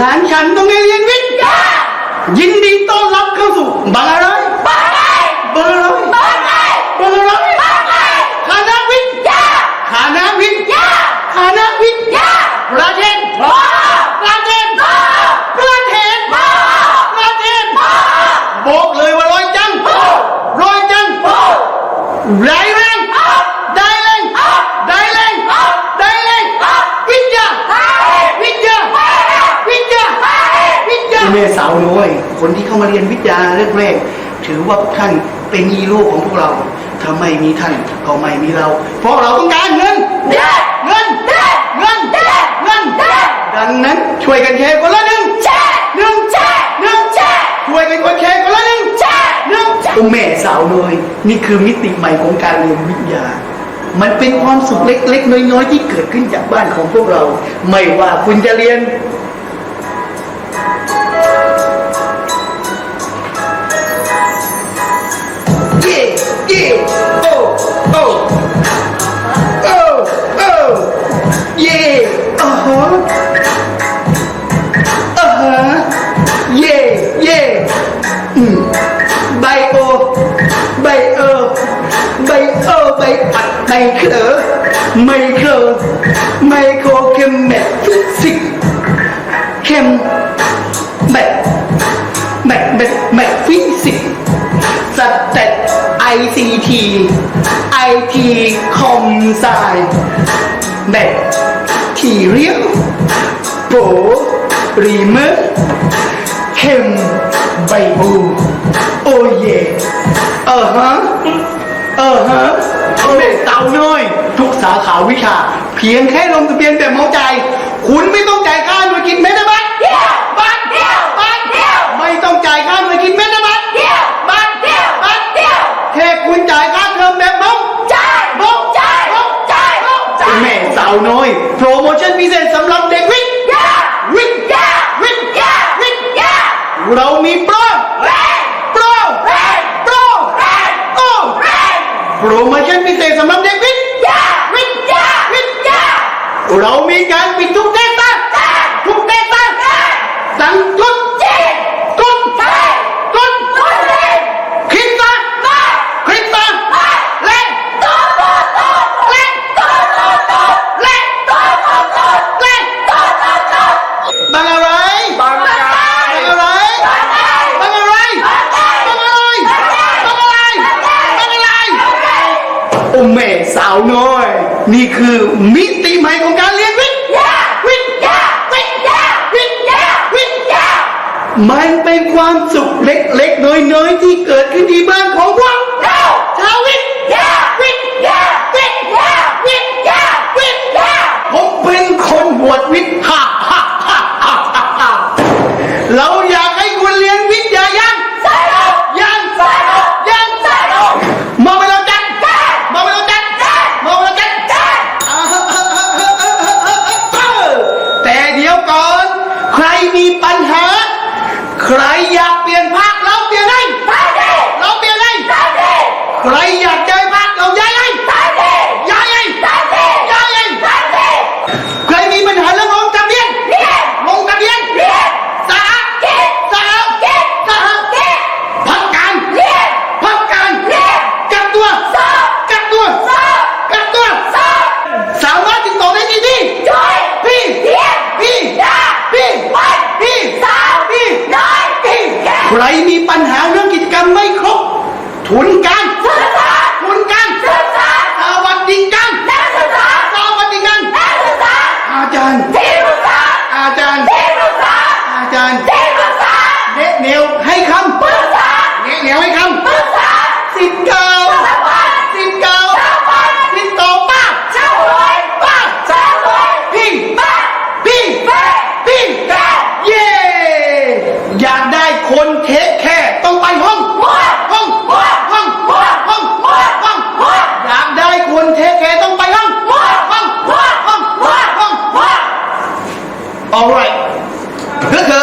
ร้านกันต้องเรียนวิทย์ยินดีต้อนรับเข้าสู่บางอะไรบางอะไรบางอะไรบางอะไรคณะวิทย์คณะวิทย์คณะวิทย์ประเทศประเทศประเทศประเทศบอกเลยว่าร้อยจังร้อยจังไรแรงได้แรงได้แรงได้แรงวิทยาวิทยาวิทยา วิทยาแม่สาวน้อยคนที่เข้ามาเรียนวิทยาแรกๆถือว่าท่านเป็นฮีโร่ของพวกเราถ้าไม่มีท่านก็ไม่มีเรา เพราะเราต้องการเงินเงินเงินเงินดังนั้นช่วยกันแชร์คนละหนึ่งหนึ่งหนึ่งช่วยกันคนแชร์คนละหนึ่งหนึ่งโอ้แม่สาวน้อยนี่คือมิติใหม่ของการเรียนวิทยามันเป็นความสุขเล็กๆ น้อยๆ ที่เกิดขึ้นจากบ้านของพวกเรา ไม่ว่าคุณจะเรียน เย่เย่โแมทฟิสิกส์เมแมทแมทแมทฟิสิกส์สเต็ปไอซีทีไอทีคอมไซแบคทีเรียลโปรรีเมอร์เฮมไบบูโอเยเออฮะเออฮะเด็กเต่าน้อย ทุกสาขาวิชา เพียงแค่ลงทะเบียนแบบเมาใจ คุณไม่ต้องจ่ายค่าหน่วยกินเมตาบัตบัตบัตไม่ต้องจ่ายค่าหน่วยกินเมตาบัตบัตบัตแค่คุณจ่ายค่าเทอมแบบบ้งบ้งบ้งแม่สาวน้อย โปรโมชั่นพิเศษสำหรับเด็กวิทย์วิทย์วิทย์วิทย์เรามีโปรโปรโปรโอ้โปรโมชั่นพิเศษสำหรับเด็กวิทย์วิทย์วิทย์เรามีการปิดทุกเทศกาลทุกเทศกาลสั่งทุกทุกทุกคริสต์มาสคริสต์มาสเล่นเล่นเล่นเล่นบางอะไร บางอะไร บางอะไรบางอะไรบางอะไรบางอะไรบางอะไร โอ้แม่สาวน้อย นี่คือมิติใหม่ของการเรียนวิทย์วิทย์วิทย์วิทย์วิทย์มันเป็นความสุขเล็กๆน้อยๆที่เกิดขึ้นที่บ้านของพวก ใครอยากเปลี่ยนภาคเราเปลี่ยนให้เราเปลี่ยนให้ใครอยาก ใครมีปัญหาเรื่องกิจกรรมไม่ครบ ทุนกันทุนกันศึาสวัสดิกันัาสวัสดิกันัาอาจารย์ที่ปรึกษาอาจารย์ที่ปรึกษาอาจารย์ที่ปรึกษาเนะแวให้คำปรึกษาเนะแวให้คำสิทธิ์ All right. Good, good.